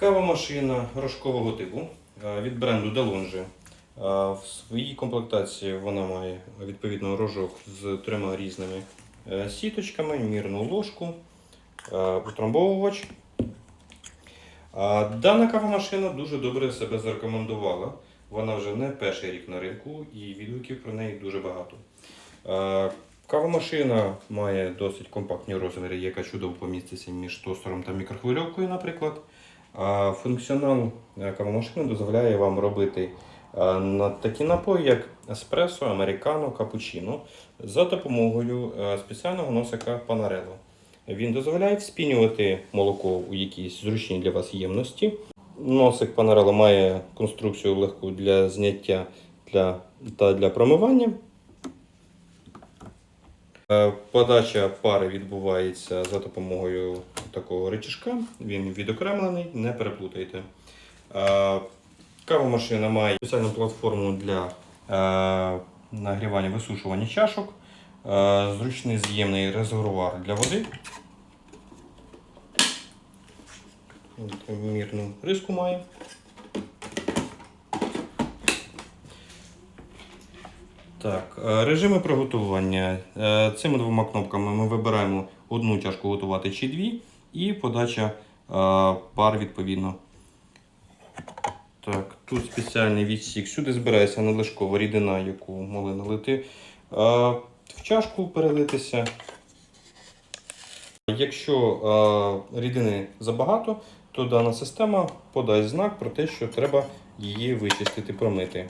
Кавомашина рожкового типу е, від бренду Delonge. Е, В своїй комплектації вона має відповідно рожок з трьома різними е, сіточками, мірну ложку, утрамбовувач. Дана кавомашина дуже добре себе зарекомендувала. Вона вже не перший рік на ринку і відгуків про неї дуже багато. Кавомашина має досить компактні розміри, яка чудово поміститься між тостером та мікрохвильовкою, наприклад. Функціонал е, кавомашини дозволяє вам робити е, такі напої, як еспресо, американо, капучино, за допомогою е, спеціального носика Panarello. Він дозволяє вспінювати молоко у якійсь зручній для вас ємності. Носик Panarello має конструкцію легку для зняття для, та для промивання. Подача пари відбувається за допомогою такого речішка. Він відокремлений, не переплутайте. Е, Кавомашина має спеціальну платформу для е, нагрівання висушування чашок, е, зручний з'ємний резервуар для води. Мірну риску має. Так, режими приготування. Цими двома кнопками ми вибираємо одну чашку готувати чи дві, і подача е, пар відповідно. Так, тут спеціальний відсік. Сюди збирається надлишкова рідина, яку могли налити е, в чашку перелитися. Якщо е, рідини забагато, то дана система подасть знак про те, що треба її вичистити, промити.